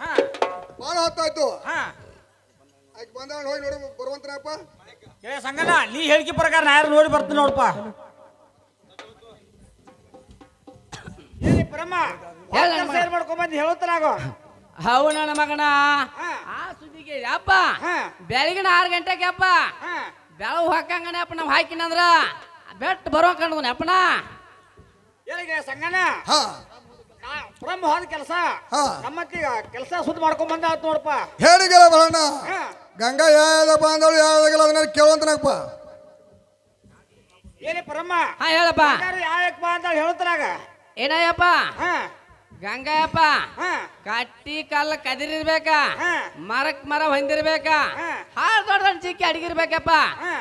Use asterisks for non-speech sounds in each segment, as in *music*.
ಹಾ. ಭಾಳ ಹೊತ್ತಾಯ್ತು ಹಾ. ಆಯ್ತು ಬಂದ ಹೋಗಿ ನೋಡು ಬರುವಂತನಪ್ಪ ಏ ಸಂಗನ ನೀ ಹೇಳಿಕೆ ಪ್ರಕಾರ ನಾ ಯಾರು ನೋಡಿ ಬರ್ತೀನಿ ನೋಡಪ್ಪ. ಬ್ರಹ್ಮ ಹೇಳಿ ಕೆಲಸ ಏನ್ ಮಾಡ್ಕೊಂಡ್ ಬಂದು? ಹೇಳುತ್ತಾನಾಗೋ ಹೌ ನನ್ನ ಮಗನ. ಹಾ. ಆ ಸುದ್ದಿಗೆ ಯಪ್ಪ. ಹಾ. ಬೆಳಗಿನ ಆರು ಗಂಟೆಗೆ ಅಪ್ಪ ಹಾ. ಬೆಳವು ಹಾಕಂಗನೆ ಅಪ್ಪ ನಾವು ಹಾಕಿನಂದ್ರ. ಬೆಟ್ ಬರೋ ಕಂಡು ಅಪ್ಪನ ಏನಿಗೆ ನಾ ಹೋದ ಕೆಲಸ. ಹಾ. ನಮ್ಮತ್ತೀಗ ಕೆಲಸ ಸುದ್ದಿ ಮಾಡ್ಕೊಂಡ್ ಬಂದ ಆತ್ ನೋಡಪ್ಪ. ಹೇಳಿಗೆಲ್ಲ ಬರೋಣ. ಹಾ. ಗಂಗಾ ಯಾವ್ದಪ್ಪ ಅಂದಳು ಯಾವ್ದಾಗಲ್ಲ ಅದನ್ನ ಕೇಳುವಂತನಪ್ಪ ಏನಿ ಪರಮ್ಮ? ಹಾ ಹೇಳಪ್ಪ. ಯಾಯಕ್ ಬಾ ಅಂತ ಹೇಳ್ತಾನಾಗ ಏನಯ್ಯಪ್ಪ ಹಾ. ಗಂಗಾಯಪ್ಪ ಹಾ. ಕಟ್ಟಿ ಕಲ್ಲ ಕದಿರಿರ್ಬೇಕ? ಹಾ. ಮರಕ್ ಮರ ಹೊಂದಿರ್ಬೇಕ? ಹಾ. ಹಾಳು ದೊಡ್ಡ ಚಿಕ್ಕಿ ಅಡಗಿರ್ಬೇಕಪ್ಪ. ಹಾ.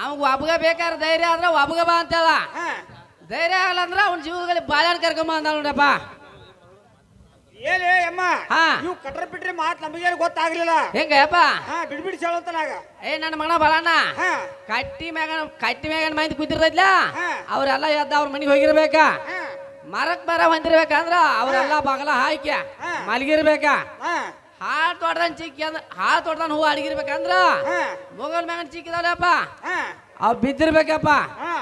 ಅವಾಗ ಒಬ್ಗ ಬೇಕಾದ್ರೆ ಧೈರ್ಯ ಆದ್ರೆ ಒಬ್ಗ ಬಾ ಅಂತೇಳ. ಹಾ. ಧೈರ್ಯ ಆಗಲ್ಲ ಅಂದ್ರೆ ಅವ್ನ ಜೀವನದಲ್ಲಿ ಬಾಳ್ಯಾನ ಕರ್ಕೊಂಬ ಅಂದ ನೋಡಪ್ಪ. ಏನೇ ಅಮ್ಮ ಹಾ. ನೀವು ಕಟ್ರ ಬಿಟ್ರಿ ಮಾತ್ ನಮಗೇನು ಗೊತ್ತಾಗ್ಲಿಲ್ಲ. ಹೆಂಗಯ್ಯಪ್ಪ? ಹಾ ಬಿಡ್ ಬಿಡ್ ಹೇಳುತ್ತಾನಾಗ ಏ ನನ್ನ ಮಗನ ಬಲಣ್ಣ ಹಾ. ಕಟ್ಟಿ ಮ್ಯಾಗ ಕಟ್ಟಿ ಮ್ಯಾಗ ಮಂದಿ ಕೂತಿರ್ತೈತ್ಲ ಹಾ. ಅವ್ರೆಲ್ಲ ಎದ್ದ ಅವ್ರ ಮನೆಗೆ ಹೋಗಿರ್ಬೇಕ. ಹಾ. ಮರಕ್ ಮರ ಹೊಂದಿರ್ಬೇಕಂದ್ರ ಅವ್ರೆಲ್ಲ ಬಗಲ ಹಾಕಿ ಹಾ. ಮಲಗಿರ್ಬೇಕ. ಹಾ. ಹಾಳು ತೋಟದನ್ ಚಿಕ್ಕಿ ಅಂದ್ರ ಹಾಳು ತೋಟದನ್ ಹೂವು ಅಡಗಿರ್ಬೇಕಂದ್ರ ಮೊಗಲ್ ಮುಗಲ್ ಮ್ಯಾಗ ಚಿಕ್ಕಿದಲ್ಲಪ್ಪ ಹಾ. ಅವ್ ಬಿದ್ದಿರ್ಬೇಕಪ್ಪ. ಹಾ.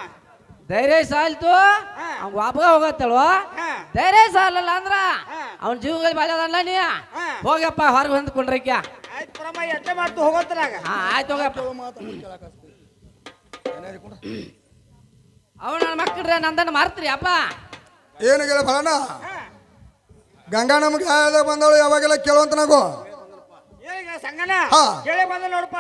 ಧೈರ್ಯ ಸಾಲ್ತು? ಅವ್ನ್ ಅವ್ ವಾಪಗ ಹೋಗತ್ತಲ್ವ? ಧೈರ್ಯ ಸಾಲಲ್ಲ ಅಂದ್ರ? ಅವ್ನ ಜೀವಗಳು ಜೀವದಲ್ಲಿ ನೀ. ಹೋಗಪ್ಪ ಹೊರಗೆ ಹೊಂದ್ಕೊಂಡ್ರಿಕ್ಯ ಆಯ್ತು ಪರಮ ಎಟ್ಟೆ ಮಾಡ್ತು ಹೋಗೋತ್ರಾಗ ಹಾ ಆಯ್ತು ಹೋಗಪ್ಪ. ಅವ್ ನನ್ನ ಮಕ್ಕಳ್ರೆ ನಂದನ್ನ ಮಾರ್ತ್ರಿ ಅಪ್ಪ. ಏನು ಕೇಳ ಹಾ. ಗಂಗಾ ನಮ್ಗೆ ಯಾವಾಗ ಬಂದಳು ಯಾವಾಗೆಲ್ಲ ಕೇಳುವಂತ ನಗು. ಸಂಗಣ್ಣ? ಹಾ. ಕೇಳಿ ಬಂದ ನೋಡಪ್ಪ.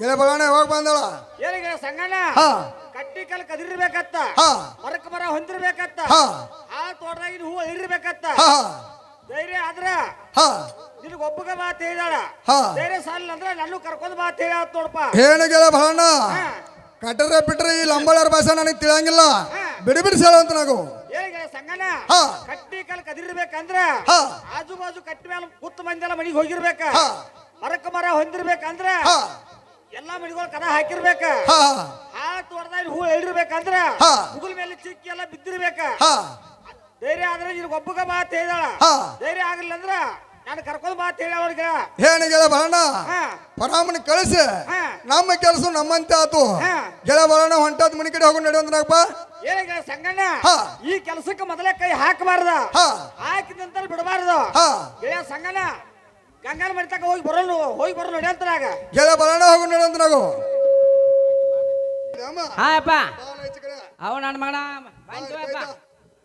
ಹೇಳ ಬರೋಣ ಯಾವಾಗ ಬಂದಳ? ಸಂಗನ ಸಂಗಣ್ಣ? ಹಾ. ಕಟ್ಟಿ ಕಲ್ ಕದಿರ್ಬೇಕತ್ತ ಮರಕ್ ಮರ ಹೊಂದಿರ್ಬೇಕತ್ತ. ಆ ತೋಟದಾಗಿನ ಹೂವು ಇರ್ಬೇಕತ್ತ ಧೈರ್ಯ ಆದ್ರ ನಿನಗ ಒಬ್ಬಗ ಮಾತು ಹೇಳಿದಾಳ ಧೈರ್ಯ ಸಾಲ ಅಂದ್ರೆ ನನ್ನ ಕರ್ಕೊಂಡ್ ಮಾತು ಹೇಳ ನೋಡಪ್ಪ. ಏನು ಭಾಣ. ಕಟ್ಟರೆ ಬಿಟ್ರೆ ಈ ಲಂಬಾಳರ ಭಾಷೆ ನನಗೆ ತಿಳಿಯಂಗಿಲ್ಲ. ಬಿಡಿ ಬಿಡಿ ಹೇಳುವಂತ ನಾವು ಸಂಗನ ಕಟ್ಟಿ ಕಲ್ ಕದಿರ್ಬೇಕಂದ್ರ ಆಜು ಬಾಜು ಕಟ್ಟಿ ಮೇಲೆ ಕುತ್ತ ಮಂದಿಲ್ಲ ಮನಿಗೆ ಹೋಗಿರ್ಬೇಕ. ಮರಕ ಮರ ಹೊಂದಿರ್ಬೇಕಂದ್ರ ಎಲ್ಲಾ ಮನಿಗಳು ಕದ ಹಾಕಿರ್ಬೇಕ. ತೋಟದಾಗ ಹೂ ಇಳಿರ್ಬೇಕಂದ್ರ ಹಾ. ಮುಗುಲ್ ಮೇಲೆ ಚಿಕ್ಕಿ ಎಲ್ಲ ಬಿದ್ದಿರ್ಬೇಕ. ಹಾ. ಧೈರ್ಯ ಆದ್ರೆ ನಿನ್ ಒಬ್ಬಗ ಮಾತ್ ಹೇಳ ಹಾ. ಧೈರ್ಯ ಆಗಲಿಲ್ಲ ಅಂದ್ರ ನಾನು ಕರ್ಕೊಂಡು ಮಾತ್ ಹೇಳ ಅವ್ರಿಗೆ ಏನು ಗೆಳ ಬರೋಣ ಹಾ. ಪರಾಮಣಿ ಕಳಿಸಿ. ಹಾ. ನಮ್ಮ ಕೆಲಸ ನಮ್ಮಂತೆ ಆತು. ಹಾ. ಗೆಳ ಬರೋಣ ಹೊಂಟಾದ ಮನಿ ಕಡೆ ಹೋಗಿ ನಡೆಯುವಂತನಾಗಪ್ಪ ಏನಿಗೆ ಸಂಗಣ್ಣ ಹಾ. ಈ ಕೆಲಸಕ್ಕೆ ಮೊದಲೇ ಕೈ ಹಾಕಬಾರ್ದ. ಹಾ. ಹಾಕಿದ ನಂತರ ಬಿಡಬಾರ್ದು. ಹಾ. ಗೆಳೆಯ ಸಂಗಣ್ಣ ಗಂಗಾನ ಮನೆ ತಕ ಹೋಗಿ ಬರೋಣ ಹೋಗಿ ಬರೋನು ನಡೆಯಂತರಾಗ ಗೆಳ ಬರೋಣ ಹೋಗಿ ನಡೆಯುವಂತನಾಗು ಹಾ ಅಪ್ಪ. ಅವ ನನ್ನ ಮಗನ. ಬಾಯ್ತು ಅಪ್ಪ?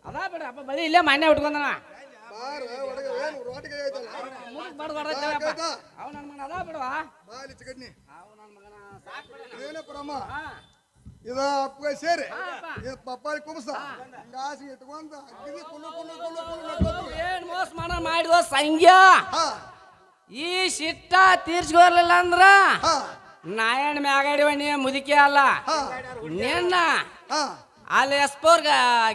ಅದ ಬಿಡ ಅಪ್ಪ ಬಳಿ ಇಲ್ಲೇ ಉಟ್ಕೊಂಡನ. ಅವ ನನ್ನ ಮಗನ ಅದ ಬಿಡುವ. ಅವ ನನ್ನ ಮಗನ ಇದ ಅಪ್ಪ. ಸೇರಿ ಪಪ್ಪಾಳಿ ಕುಬಸ. ಇಟ್ಕೊಂಡ. ಏನ್ ಮೋಸ ಮಾಡ ಮಾಡಿದ್ವ ಸಂಗ್ಯ ಈ ಶಿಟ್ಟ ತೀರ್ಸ್ಕೊರ್ಲಿಲ್ಲ ಅಂದ್ರ ಹಾ. ನಾಯಣ್ಣ ಮ್ಯಾಗಾಡಿವ ನೀ ಮುದುಕಿ ಅಲ್ಲ. ಹಾ. ನಿನ್ನ ಹಾ. ಅಲ್ಲಿ ಎಸ್ಪೋರ್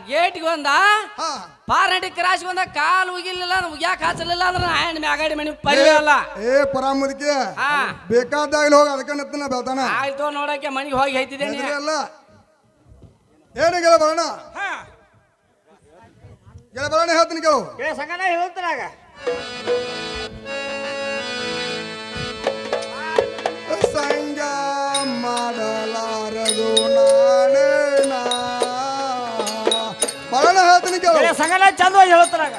ಗೇಟ್ಗೆ ಬಂದ ಹಾ. ಪಾರ್ನಟಿ ಕ್ರಾಶ್ ಬಂದ ಕಾಲು ಉಗಿಲಿಲ್ಲ ಉಗ್ಯಾಕ ಹಚ್ಚಲಿಲ್ಲ ಅಂದ್ರೆ ನಾಯಣ್ಣ ಮ್ಯಾಗಾಡಿ ಮನಿ ಪರಿವೆ ಅಲ್ಲ. ಏ ಪರಾಮುದಕ್ಕೆ ಹಾ. ಬೇಕಾದಾಗ್ಲಿ ಹೋಗಿ ಅದಕ್ಕೆ ಬೆಳ್ತಾನ. ಆಯ್ತು ನೋಡಕ್ಕೆ ಮನೆಗೆ ಹೋಗಿ ಐತಿದ್ದೇನೆ ಹೆದ್ರಿ ಅಲ್ಲ. ಏನು ಗೆಳ ಬರೋಣ? ಹಾ. ಗೆಳ ಬರೋಣ ಹೇಳ್ತೀನಿ ಕೇಳು. ಗೆಳೆಯ ಸಂಗಣ್ಣ ಹೇಳ್ತಾರಾಗ ಸಂಗ ಮಾಡಲಾರದು ನಾನೇ ನಾ. ಬರೋಣ ಹೇಳ್ತೀನಿ ಕೇಳು. ಸಂಗಣ್ಣ ಚಂದವಾಗಿ ಹೇಳ್ತಾರಾಗ.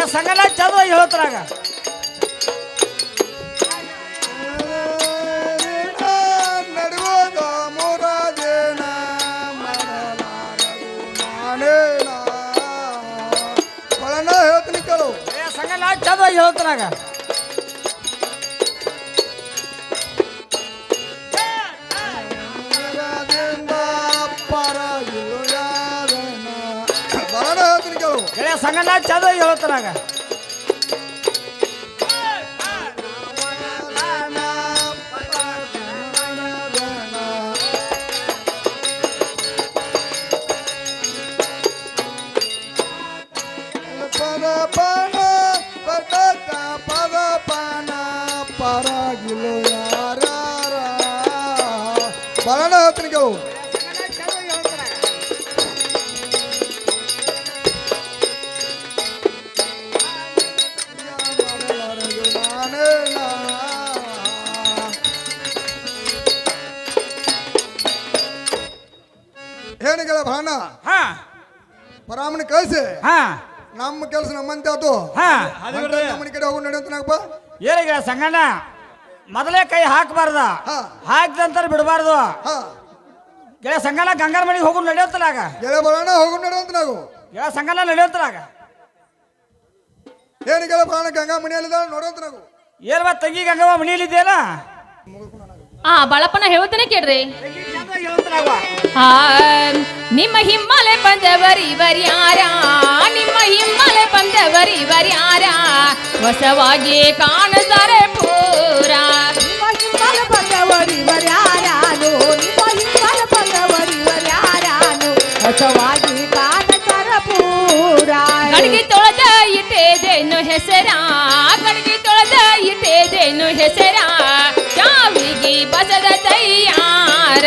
ಗೆಳೆಯ ಸಂಗಣ್ಣ ಚಂದವಾಗಿ ಹೇಳ್ತಾರಾಗ. ಗೆಳೆಯ ಸಂಗಣ್ಣ ಚಂದ ಹೇಳ್ತಾನಾಗ ಪದ ಪಾನ ಪದ ಪದ ಪಾನ ಪರಾಗಿಲು ಪರಾಮಣಿ ಕಳಿಸಿ. ಹಾ. ನಮ್ಮ ಕೆಲಸ ನಮ್ಮಂತೆ ಆತು. ಹಾ. ಮನೆ ಕಡೆ ಹೋಗಿ ನಡೆಯುತ್ತ ನಾಗಪ್ಪ. ಏನಿಗ ಸಂಗಣ್ಣ ಮೊದಲೇ ಕೈ ಹಾಕಬಾರ್ದ. ಹಾ. ಹಾಕ್ದಂತಾರ ಬಿಡಬಾರ್ದು. ಹಾ. ಗೆಳೆಯ ಸಂಗಣ್ಣ ಗಂಗಾರ ಮನೆಗೆ ಹೋಗು ನಡೆಯುತ್ತಲಾಗ ಗೆಳೆ ಬರೋಣ ಹೋಗಿ ನಡೆಯುವಂತ ನಾವು. ಗೆಳೆಯ ಸಂಗಣ್ಣ ನಡೆಯೋತ್ತಲಾಗ ಏನು ಗೆಳೆ ಬರೋಣ ಗಂಗಾ ಮನೆಯಲ್ಲಿದ ನೋಡುವಂತ ನಾವು. ಏನ್ ಬಾ ತಂಗಿ ಗಂಗವ್ವ ಇದೆಯಲ್ಲ ಆ ಬಾಳಪ್ಪನ ಹೇಳ್ತಾನೆ ಕೇಳ್ರಿ. ನಿಮ್ಮ ಹಿಮ್ಮಲೆ ಬಂದವರಿ ಬರ್ಯಾರ ನಿಮ್ಮ ಹಿಮ್ಮಲೆ ಬಂದವರಿ ಬರ್ಯಾರ ಹೊಸವಾಗಿ ಕಾಣುತ್ತಾರೆ ಪೂರ. ನಿಮ್ಮ ಹಿಂಬಲ ಬಂದವರಿ ಬರ್ಯಾರಾನು ನಿಮ್ಮ ಹಿಂಬಲ ಬಂದವರಿ ಬರ್ಯಾರಾನು ಹೊಸವಾಗಿ ಕಾಣತರ ಪೂರ. ಗಡಿಗೆ ತೊಳೆದ ಇಟ್ಟೇದೇನು ಹೆಸರ? ಗಡಿಗೆ ತೊಳೆದ ಇಟ್ಟೇದೇನು ಹೆಸರ? ಚಾವಿಗೆ ಬಸದ ತಯ್ಯಾರ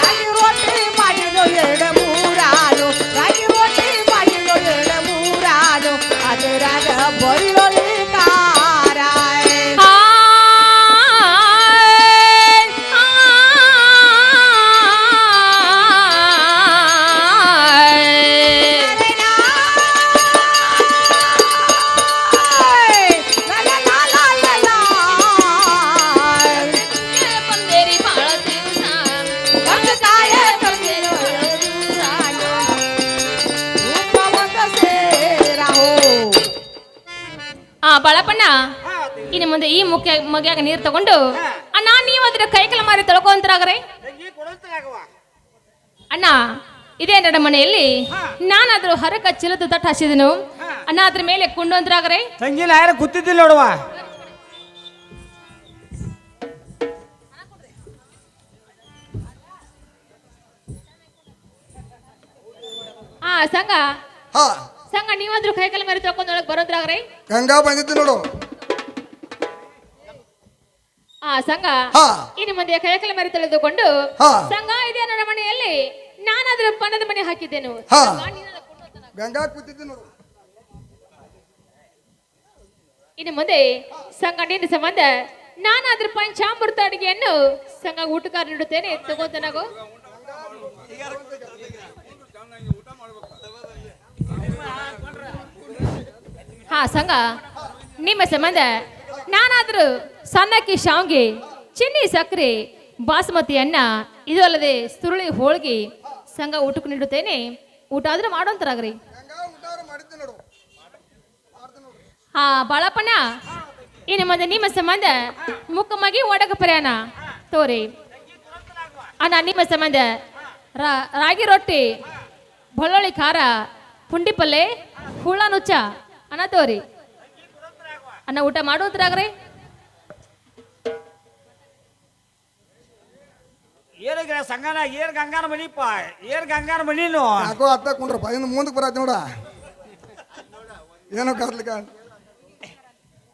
ನೀರು ತಗೊಂಡು ಅಣ್ಣ ನೀವು ಅದ್ರ ಕೈಕಲ ಮಾರಿ ಕೊಡುತ್ತಲಾಗವ್ವ. ಅಣ್ಣ ಇದೇ ನನ್ನ ಮನೆಯಲ್ಲಿ. ನಾನಾದ್ರೂ ಹರಕ ಚಿಲದ ತಟ್ಟ ಹಸಿದನು? ಅಣ್ಣ ಅದ್ರ ಮೇಲೆ ಕುಂಡೊಂದ್ರಾಗ್ರೆ ತಂಗಿ ನಾ ಯಾರು ಕೂತಿದ್ದಿಲ್ಲ ನೋಡುವ. ಆ ಸಂಘ ಹಾ. ಸಂಘ ನೀವಾದ್ರೂ ಕೈಕಲ ಮಾರಿ ತೊಳ್ಕೊಂಡೊಳಗೆ ಬರೋದ್ರಾಗ್ರೆ ಗಂಗಾ ಬಂದಿದ್ದು ನೋಡು. ಆ ಸಂಘ ಹಾ. ಇನ್ನು ಮುಂದೆ ಕೈಕಲ ಮರಿ ತೆಳೆದುಕೊಂಡು ಹಾ. ಸಂಘ ಇದೆ ನನ್ನ ಮನೆಯಲ್ಲಿ ನಾನಾದ್ರೂ ಪಣದ ಮನೆ ಹಾಕಿದ್ದೇನು. ಹಾ. ಸಂಘ, ನೀನಾದ್ರೂ ಕುಂಡೊಂತನ- ಗಂಗಾ ಕೂತಿದ್ದು ನೋಡು. ಇನ್ನು ಮುಂದೆ ಸಂಘ ನಿನ್ನ ಸಂಬಂಧ ನಾನಾದ್ರೂ ಪಂಚಾಮೃತ ಅಡಿಗೆಯನ್ನು ಸಂಘ ಊಟಕಾರ ನೀಡುತ್ತೇನೆ. ತಗೋತನಾಗೋ ಹಾ ಸಂಘ ನಿಮ್ಮ ಸಂಬಂಧ ನಾನಾದ್ರೂ ಸಣ್ಣಕ್ಕಿ ಶಾವ್ಗೆ, ಚಿನ್ನಿ ಸಕ್ಕರೆ ಬಾಸುಮತಿ ಅನ್ನ ಇದು ಅಲ್ಲದೆ ಸುರುಳಿ ಹೋಳಿಗೆ, ಸಂಘ ಊಟಕ್ಕೆ ನೀಡುತ್ತೇನೆ. ಊಟ ಆದ್ರೂ ಮಾಡೋಂತರಾಗ್ರಿ ಹಾ ಬಾಳಪ್ಪನ ಈ ಮುಂದೆ ನಿಮ್ಮ ಸಂಬಂಧ ಮುಖಮಾಗಿ ಮಗಿ ಒಡಗ ಪ್ರಯಾಣ. ತೋರಿ. ಅಣ್ಣ, ನಿಮ್ಮ ಸಂಬಂಧ ರಾಗಿ ರೊಟ್ಟಿ, ಬಳ್ಳೊಳ್ಳಿ ಖಾರ, ಪುಂಡಿ ಪಲ್ಲೆ ಹುಳ ನುಚ್ಚ ಅಣ್ಣ, ತೋರಿ. ಅಣ್ಣ ಊಟ ಮಾಡೋದ್ರಾಗ್ರಿ ಏನು ಗೆಳೆಯ ಸಂಗನ ಏನ್ ಗಂಗಾನ ಮನಿಪ್ಪ ಏನು ಗಂಗಾನ ಮನಿನು ಯಾಕೋ ಅತ್ತ ಕುಂಡ್ರಪ್ಪ ಇನ್ನು ಮುಂದಕ್ಕೆ ಬರತ್ತೆ ನೋಡ. ಏನೋ ಕಾರ್ಲಿಕ್ಕ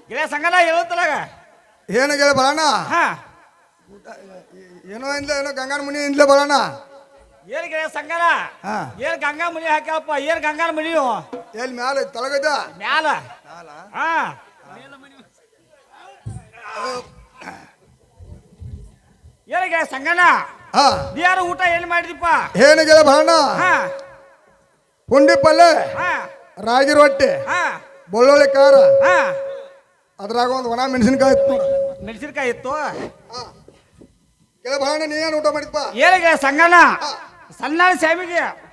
ಗೆಳೆಯ ಸಂಗನ ಹೇಳುತ್ತಲಾಗ? ಏನು ಗೆಳೆ ಬರೋಣ ಹಾ. ಏನೋ ಇಂದ ಏನೋ ಗಂಗಾನ ಮುನಿ ಇಂದ್ಲೆ ಬರೋಣ ಏನು ಗೆಳೆಯ ಸಂಗನ? ಹಾ. ಏನು ಗಂಗಾ ಮುನಿ ಹಾಕ್ಯಪ್ಪ ಏನ್ ಗಂಗಾನ ಮುನಿಯು ಎಲ್ಲಿ ಮ್ಯಾಲ ತಳಗದ ಮ್ಯಾಲ? ಹಾ. *coughs* ಏನ್ ಸಂಗಣ್ಣ ಸಂಗನ ಯಾರು ಊಟ ಏನ್ ಮಾಡಿದಿಪ್ಪ ಏನು ಬಣ್ಣ ಪುಂಡಿ ಪಲ್ಲೆ ಹಾ. ರಾಗಿ ರೊಟ್ಟಿ ಹಾ. ಬೆಳ್ಳುಳ್ಳಿ ಖಾರ ಹಾ. ಅದ್ರಾಗ ಒಂದು ಒಣ ಮೆಣಸಿನ್ಕಾಯಿ ಇತ್ತು ಮೆಣಸಿನಕಾಯಿ ಇತ್ತು? ಕೆಲ ಭಾಣ ನೀ ಏನು ಊಟ ಮಾಡಿದ್ಪ ಏನಿಗೆ ಸಂಗಣ್ಣ. ಸಂಗನ ಸಣ್ಣ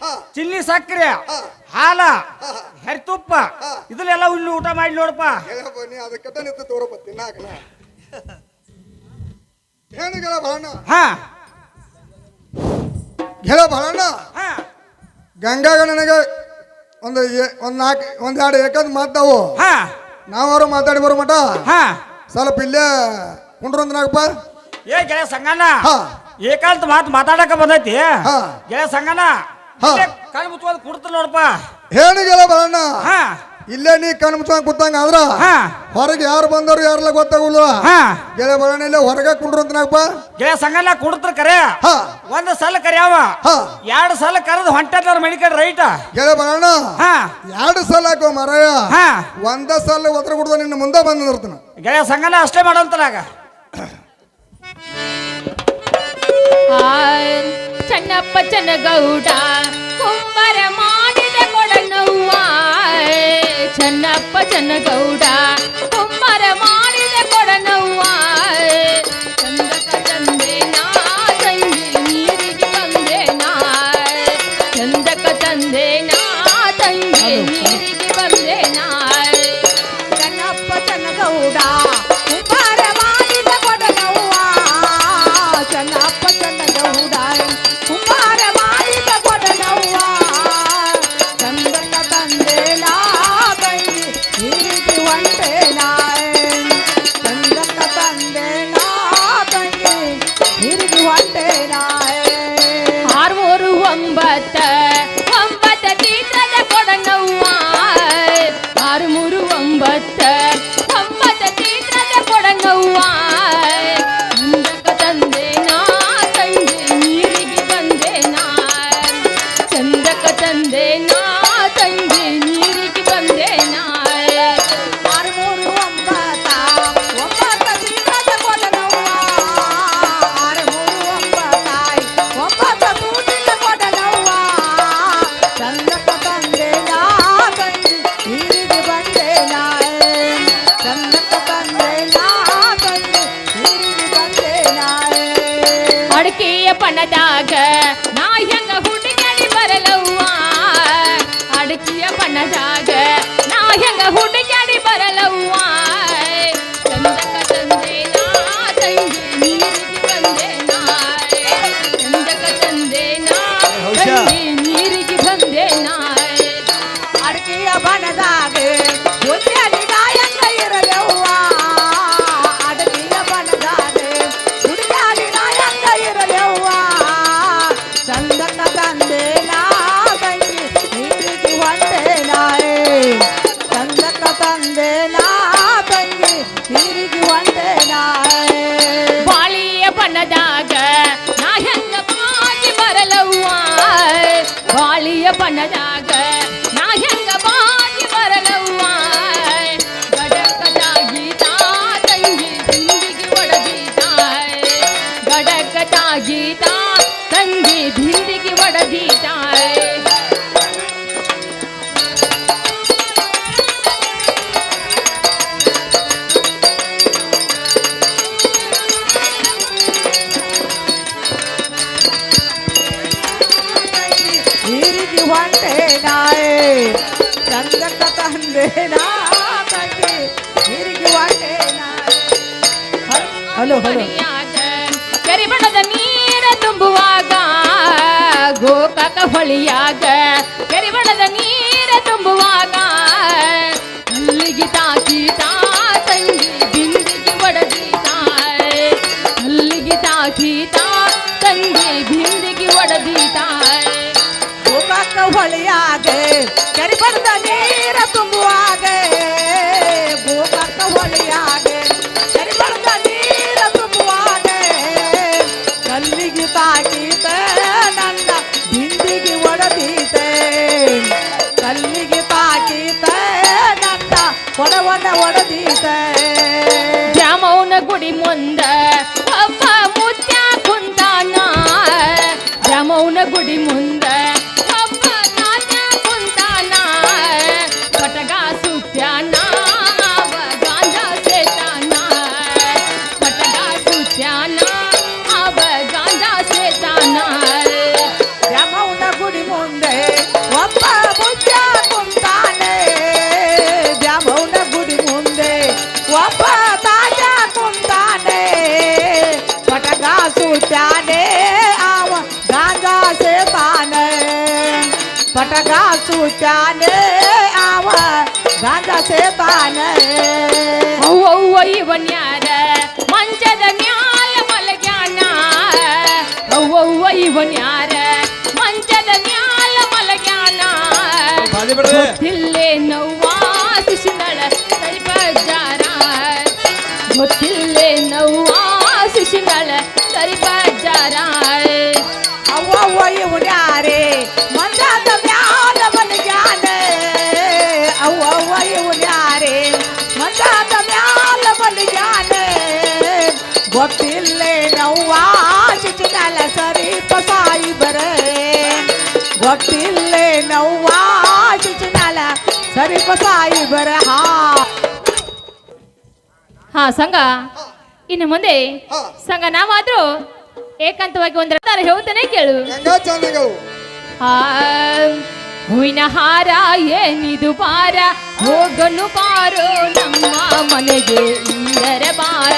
ಹಾ. ಚಿಲ್ಲಿ ಸಕ್ಕರೆ. ಹಾಲ ಹೆರಿತುಪ್ಪ. ಇದನ್ನೆಲ್ಲ ಇಲ್ಲಿ ಊಟ ಮಾಡಿ ನೋಡಪ್ಪ. ಅದಕ್ಕೆ ತೋರಪ್ಪ ಬರೋಣ ಹಾ. ಗಂಗಾಗ ನನಗೆ ಒಂದು ಒಂದು ನಾಲ್ಕು ಒಂದು ಎರಡು ಏಕಂದ್ ಮಾತಾವು ಹಾ. ನಾವರು ಮಾತಾಡಿ ಬರೋ ಮಟ ಹಾ. ಸ್ವಲ್ಪ ಇಲ್ಲೇ ಕುಂಡ್ರಂದ್ರಪ್ಪ ಏ ಗೆಳೆಯ ಸಂಗಣ್ಣ. ಹಾ. ಏಕಾಂತ ಮಾತು ಮಾತಾಡಕ ಬಂದೈತಿ? ಹಾ. ಗೆಳೆಯ ಸಂಗನ ಹಾ. ಇಲ್ಲೇ ಕುಡ್ತ ನೋಡಪ್ಪ. ಹೇಳಿಗೆಲ್ಲ ಬರೋಣ ಹಾ. ಇಲ್ಲೇ ನೀ ಕಣ್ ಮುಚ್ಕೊಂಡ್ ಕೂತಂಗ ಆದ್ರ ಹಾ. ಹೊರಗೆ ಯಾರು ಬಂದವ್ರು ಯಾರೆಲ್ಲ ಗೊತ್ತಾಗುಲ್ಲ ಹಾ. ಗೆಳೆ ಬರೋಣ ಇಲ್ಲೇ ಹೊರಗೆ ಕುಂಡ್ರೊಂದ್ನಾಗಪ್ಪ ಗೆಳೆಯ ಸಂಗನ ಕುಡ್ತ್ರ ಕರೆ. ಹಾ. ಒಂದ್ ಸಲ ಕರ್ಯಾವ ಹಾ. ಎರಡು ಸಲ ಕರೆದು ಹೊಂಟದ್ರ ಮನಿ ಕಡೆ ರೈಟ. ಗೆಳೆ ಬರೋಣ ಹಾ. ಎರಡು ಸಲ ಹಾಕೋ ಮರಯ. ಹಾ. ಒಂದ ಸಲ ಒದ್ರ ಕುಡ್ದ ನಿನ್ನ ಮುಂದೆ ಬಂದು ನಿರ್ತನ ಗೆಳೆಯ ಸಂಗನ ಅಷ್ಟೇ ಮಾಡೋಂತಲಾಗ ಚನ್ನಪ್ಪ ಚನ್ನಗೌಡ ಕುಂಬರ ಮಾಡಿದ ಕೊಡನವ್ವ. ಚನ್ನಪ್ಪ ಚನ್ನಗೌಡ ಪಣದಾಗ ನಾ ಹೆಂಗ ಹುಡುಗಡಿ ಬರಲವ್ವ ಅಡಕೆಯ ಪಣದಾಗ ಗೋಕಾಕ ಕೆರಿವಳದ ನೀರ ತುಂಬುವಾಗ ಅಲ್ಲಿಗೆ ತಾಕಿ ತಂಗಿ ಬಿಂದಿಗೆ ಒಡದೀತಾಯ್ ಅಲ್ಲಿಗೆ ತಾಕಿ ತಂಗಿ ಬಿಂದಿಗೆ ಒಡದೀತಾಯ್ ಗೋಕಾಕ ಹೊಳೆಯಾಗೆ ಕೆರೆಬಡ್ದ ನೀರ ತುಂಬುವಾಗೆ ಒಡದೀತ ದ್ಯಾಮವ್ವನ ಗುಡಿ ಮುಂದ ಅಪ್ಪ ಮುತ್ಯ ಕುಂದಾನ ದ್ಯಾಮವ್ವನ ಗುಡಿ ಮುಂದ ಪಟಗ ಸೂಚಾನೆ ಅವ ಗಾಂಜಾ ಸೇತಾನೆ ಅವ್ವವ್ವ ಇವನ್ಯಾರ ಮಂಚದ ಮ್ಯಾಲ ಮಲಗ್ಯಾನ ಅವ್ವವ್ವ ಇವನ್ಯಾರ ಮಂಚದ ಮ್ಯಾಲ ಮಲಗ್ಯಾನ ಗೊತ್ತಿಲ್ಲೇ ಗೊತ್ತಿಲ್ಲೇ ನವ್ವಾ ಚಿಚಿನಲ ಸರಿ ಪಸಾಯಿ ಬರೆ. ಗೊತ್ತಿಲ್ಲೇ ನವ್ವಾ ಚಿಚಿನಲ ಸರಿ ಪಸಾಯಿ ಬರ. ಹಾ. ಹಾ ಸಂಘ. ಇನ್ನು ಮುಂದೆ ಹಾ. ಸಂಘ ನಾವಾದ್ರೂ ಏಕಾಂತವಾಗಿ ಒಂದರ ತರ ಹೇಳ್ತಾನೆ ಕೇಳು. ಆ, ಹೂವಿನ ಹಾರ ಏನಿದು ಪಾರ ಹೋಗಲು ಪಾರೋ ನಮ್ಮ ಮನೆಗೆ ಇಂದರ ಬಾರ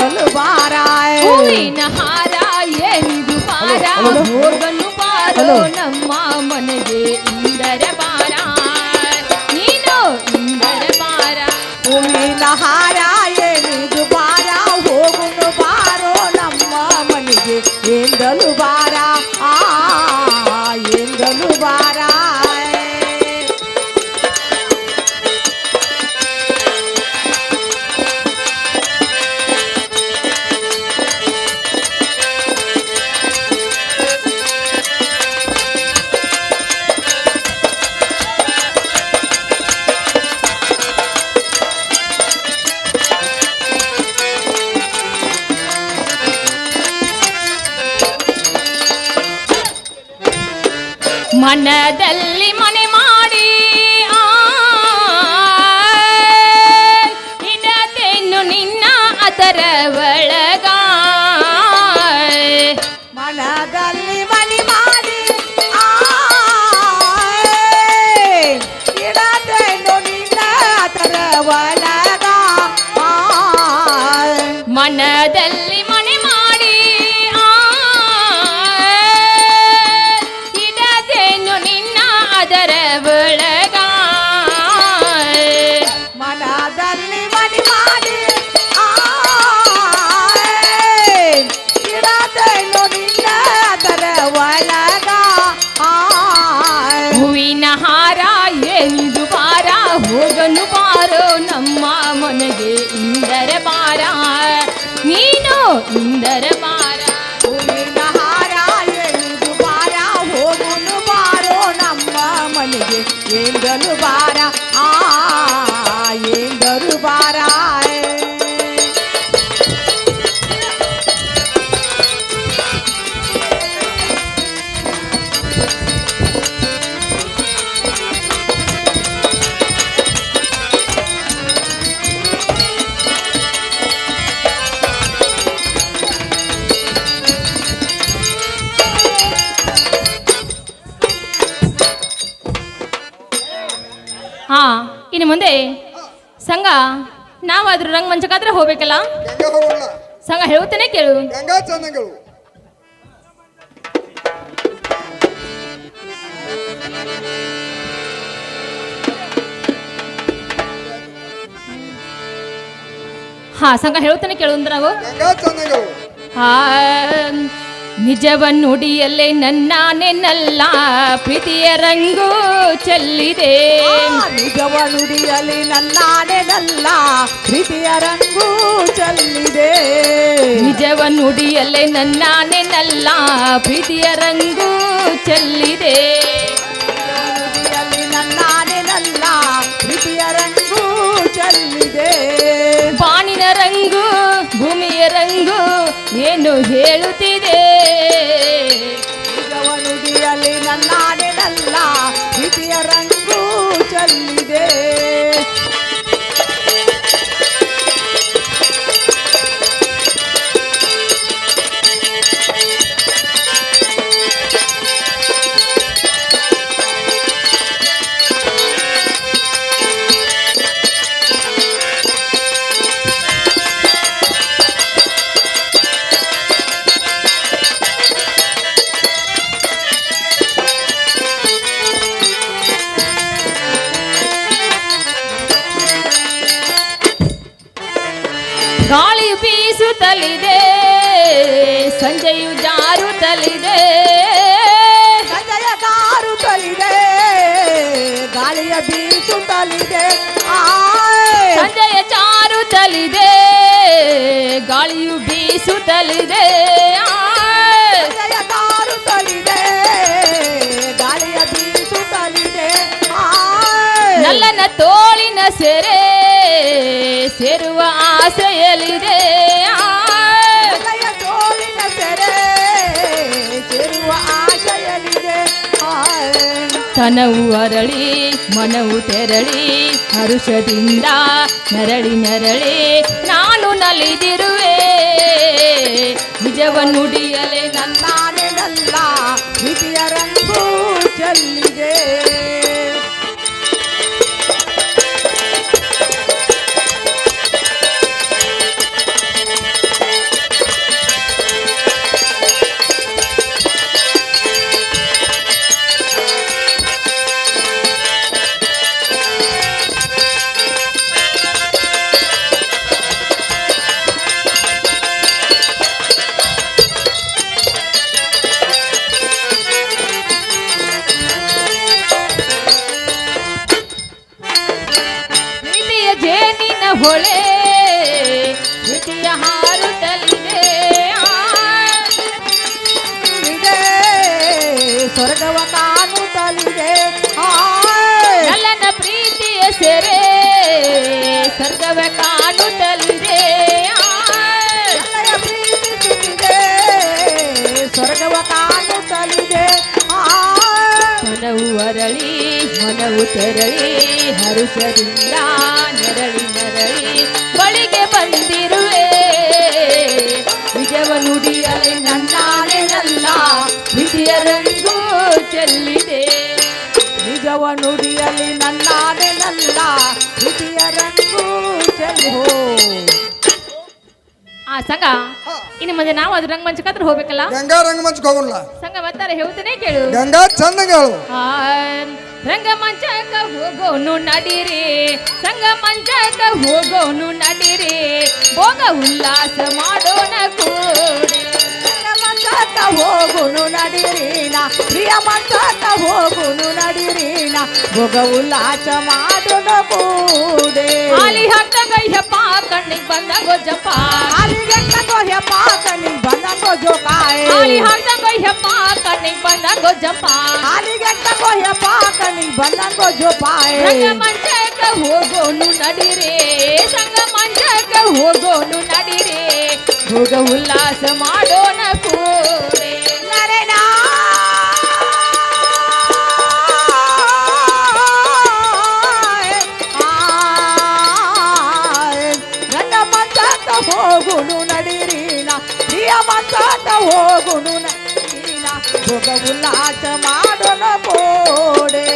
ಎಂದಲು ಬಾರಾಯ್ ಹೂವಿನ ಹಾರ ಏನಿದು ಬಾರ ಹೋಗನು ಬಾರೋ ಮನೆಗೆ ಇಂದರ ಬಾರ ನೀನು ಇಂದರ ಬಾರ ಹೂವಿನ ಹಾರ ಎಳೆದು ಬಾರ ಹೋಗುನು ಬಾರೋ ನಮ್ಮ ಮನೆಗೆ ಎಂದಲು ಬಾರ ನಾವಾದ್ರೂ ರಂಗಮಂಚಕ್ಕಾದ್ರೆ ಹೋಗ್ಬೇಕಲ್ಲ? ಗಂಗಾ ಹೋಗೋಣ ಸಂಘ ಹೇಳುತ್ತೇನೆ ಕೇಳು. ಗಂಗಾ ಚಂದಗಳು. ಹಾ ಸಂಘ ಹೇಳುತ್ತೇನೆ ಕೇಳು ಅಂದ್ರೆ ನಾವು. ಗಂಗಾ ಚಂದಗಳು. ಆ, ನಿಜವ ನುಡಿಯಲ್ಲೇ ನನ್ನ ನೆನ್ನಲ್ಲ ಪ್ರೀತಿಯ ರಂಗು ಚೆಲ್ಲಿದೆ. ಆ ನನ್ನ ನನ್ನಾನೆನಲ್ಲ ಪ್ರೀತಿಯ ರಂಗು ಚೆಲ್ಲಿದೆ. ನಿಜವ ನುಡಿಯಲ್ಲೇ ನನ್ನ ನೆನ್ನಲ್ಲ ಪ್ರೀತಿಯ ರಂಗು ಚೆಲ್ಲಿದೆ. ಏನು ಹೇಳುತ್ತಿದೆ. ಈಗ ನುಡಿಯಲಿ ನನ್ನಾನೆನಲ್ಲ ಪ್ರೀತಿಯ ರಂಗು ಚೆಲ್ಲಿದೆ ನಲ್ಲನ ತೋಳಿನ ಸೆರೆ ಸೇರುವ ಆಸೆಯಲ್ಲಿದೆ. ತೋಳಿನ ಸೆರೆ ಸೇರುವ ತನವು ಅರಳಿ ಮನವು ತೆರಳಿ ಹರುಷದಿಂದ ನರಳಿ ನರಳಿ ನಾನು ನಲಿದಿರುವೆ. ನಿಜವ ನನ್ನಾನೆ ನನ್ನ ನಾನೆನಲ್ಲ ಪ್ರೀತಿಯ ರಂಗು ಚೆಲ್ಲಿದೆ. ಹರುಷದಿಂದ ನೆರಳಿ ನೆರಳಿ ಬಳಿಗೆ ಬಂದಿರುವೆ. ನಿಜವ ನುಡಿಯಲಿ ನನ್ನಾನೆನಲ್ಲ ವಿಧಿಯ ರಂಗು ಚೆಲ್ಲಿದೆ. ನಿಜವ ನುಡಿಯಲಿ ನನ್ನಾನೆನಲ್ಲ ಪ್ರೀತಿಯ ರಂಗು ಚೆಲ್ಲಿ ಹೋ ಆ ಸಂಘ ಇನ್ನು ಮುಂದೆ ನಾವು ಅದು ರಂಗಮಂಚಕ್ಕೆ ಹೋಗ್ಬೇಕಲ್ಲ? ಗಂಗಾ ರಂಗಮಂಚಕ್ಕೆ ಹೋಗಲ್ಲ ಸಂಘ ಬರ್ತಾರೆ ಹೇಳ್ತಾನೆ ಕೇಳು. ಗಂಗಾ ಚಂದ ಹೇಳು ಆ, ರಂಗಮಂಚಕ ಹೋಗೋನು ನಡೀರಿ. ಸಂಗಮಂಚಕ ಹೋಗೋನು ನಡಿರಿ. ಭೋಗ ಉಲ್ಲಾಸ ಮಾಡೋಣ ಕೂಡಿ. ಮಂಚಕ ಹೋಗುನು ನಡಿರೀನ. ಪ್ರಿಯ ಮಂಚಕ ಹೋಗುನು ನಡಿರೀನ. ಭೋಗ ಉಲ್ಲಾಸ ಮಾಡೋಣ ಕೂಡೆ. ಹಾಲಿ ಹಾಕ್ದಾಗ ಹೆಪ್ಪ ಕಣ್ಣಿಗೆ ಬಂದ ಗೊಜ್ಜಪ್ಪ. ಅಲ್ಲಿ ತಗೋಯಪ್ಪ ಕಣ್ಣಿಗೆ ಬಂದಂಗೋ ಜೋಪಾಯ್ ರಂಗಮಂಚಕ ಹೋಗೋನು ನಡೀರಿ ಸಂಗಮಂಚಕ ಹೋಗೋನು ನಡೀರಿ ಭೋಗ ಉಲ್ಲಾಸ ಮಾಡೋಣ ಕೂಡಿ ನರೇನಾ ನನ್ನ ಮಂಚಾತ ಹೋಗುನು ಭೋಗ ಉಲ್ಲಾಸ ಮಾಡೋಣ ಕೋಡೆ